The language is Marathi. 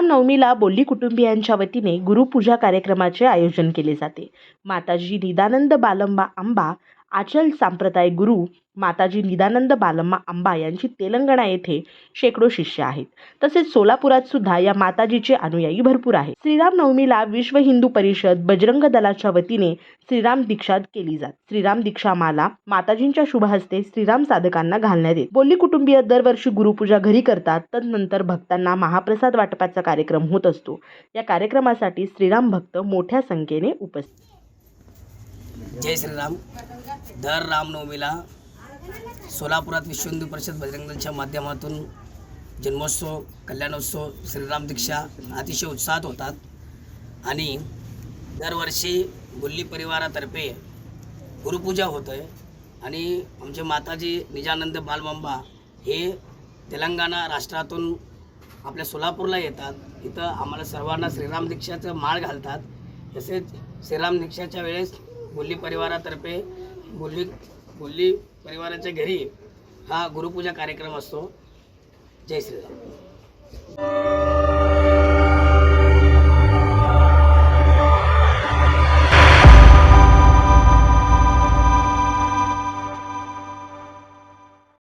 नवमीला बोल्ली कुटुंबियांच्या वतीने गुरुपूजा कार्यक्रमाचे आयोजन केले जाते. माताजी निदानंद बालंबा आंबा आचल सांप्रदाय गुरु माताजी निदानंद बालम्मा आंबा यांची तेलंगणा येथे शेकडो शिष्य आहेत. तसेच सोलापुरात सुद्धा या माताजीचे अनुयायी भरपूर आहेत. श्रीराम नवमीला विश्व हिंदू परिषद बजरंग दलाच्या वतीने श्रीराम दीक्षा केली जात. श्रीराम दीक्षा माला माताजींच्या शुभ हस्ते श्रीराम साधकांना घालण्यात येत. बोल्ली कुटुंबीय दरवर्षी गुरुपूजा घरी करतात. तदनंतर भक्तांना महाप्रसाद वाटपाचा कार्यक्रम होत असतो. या कार्यक्रमासाठी श्रीराम भक्त मोठ्या संख्येने उपस्थित जय श्रीराम. दर रामनवमीला सोलापुरात विश्व हिंदू परिषद बजरंग दलच्या माध्यमातून जन्मोत्सव कल्याणोत्सव श्रीराम दीक्षा अतिशय उत्साहात होतात. आणि दरवर्षी गुल्ली परिवारातर्फे गुरुपूजा होतं आहे आणि आमचे माताजी निजानंद बालमांबा हे तेलंगणा राष्ट्रातून आपल्या सोलापूरला येतात. इथं आम्हाला सर्वांना श्रीराम दीक्षाचं माळ घालतात. तसेच श्रीराम दीक्षाच्या वेळेस बोल्ली परिवारातर्फे बोल्ली बोल्ली परिवाराच्या घरी हा गुरुपूजा कार्यक्रम असतो. जय श्रीराम.